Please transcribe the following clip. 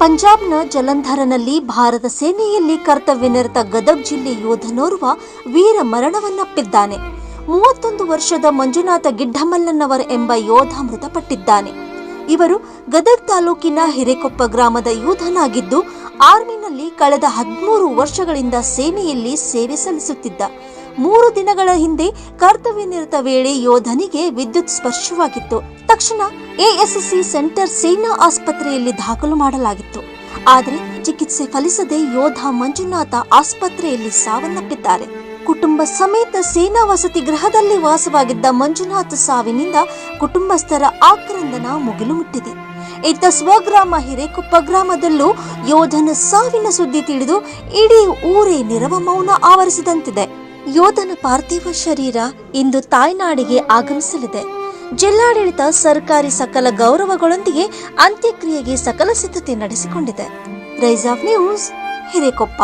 ಪಂಜಾಬ್ನ ಜಲಂಧರನಲ್ಲಿ ಭಾರತ ಸೇನೆಯಲ್ಲಿ ಕರ್ತವ್ಯನಿರತ ಗದಗ್ ಜಿಲ್ಲೆ ಯೋಧನೋರ್ವ ವೀರ ಮರಣವನ್ನಪ್ಪಿದ್ದಾನೆ. ಮೂವತ್ತೊಂದು ವರ್ಷದ ಮಂಜುನಾಥ ಗಿಡ್ಡಮಲ್ಲನವರ್ ಎಂಬ ಯೋಧ ಮೃತಪಟ್ಟಿದ್ದಾನೆ. ಇವರು ಗದಗ್ ತಾಲೂಕಿನ ಹಿರೇಕೊಪ್ಪ ಗ್ರಾಮದ ಯೋಧನಾಗಿದ್ದು, ಆರ್ಮಿನಲ್ಲಿ ಕಳೆದ ಹದಿಮೂರು ವರ್ಷಗಳಿಂದ ಸೇನೆಯಲ್ಲಿ ಸೇವೆ ಸಲ್ಲಿಸುತ್ತಿದ್ದ ಮೂರು ದಿನಗಳ ಹಿಂದೆ ಕರ್ತವ್ಯ ನಿರತ ವೇಳೆ ಯೋಧನಿಗೆ ವಿದ್ಯುತ್ ಸ್ಪರ್ಶವಾಗಿತ್ತು. ತಕ್ಷಣ ಎಎಸ್ಸಿ ಸೆಂಟರ್ ಸೇನಾ ಆಸ್ಪತ್ರೆಯಲ್ಲಿ ದಾಖಲು ಮಾಡಲಾಗಿತ್ತು. ಆದರೆ ಚಿಕಿತ್ಸೆ ಫಲಿಸದೆ ಯೋಧ ಮಂಜುನಾಥ ಆಸ್ಪತ್ರೆಯಲ್ಲಿ ಸಾವನ್ನಪ್ಪಿದ್ದಾರೆ. ಕುಟುಂಬ ಸಮೇತ ಸೇನಾ ವಸತಿ ಗೃಹದಲ್ಲಿ ವಾಸವಾಗಿದ್ದ ಮಂಜುನಾಥ ಸಾವಿನಿಂದ ಕುಟುಂಬಸ್ಥರ ಆಕ್ರಂದನ ಮುಗಿಲು ಮುಟ್ಟಿದೆ. ಇತ್ತ ಸ್ವಗ್ರಾಮ ಹಿರೇಕೊಪ್ಪ ಗ್ರಾಮದಲ್ಲೂ ಯೋಧನ ಸಾವಿನ ಸುದ್ದಿ ತಿಳಿದು ಇಡೀ ಊರೇ ನಿರವ ಮೌನ ಆವರಿಸಿದಂತಿದೆ. ಯೋಧನ ಪಾರ್ಥಿವ ಶರೀರ ಇಂದು ತಾಯ್ನಾಡಿಗೆ ಆಗಮಿಸಲಿದೆ. ಜಿಲ್ಲಾಡಳಿತ ಸರ್ಕಾರಿ ಸಕಲ ಗೌರವಗಳೊಂದಿಗೆ ಅಂತ್ಯಕ್ರಿಯೆಗೆ ಸಕಲ ಸಿದ್ಧತೆ ನಡೆಸಿಕೊಂಡಿದೆ. Rise of News Hirekoppa.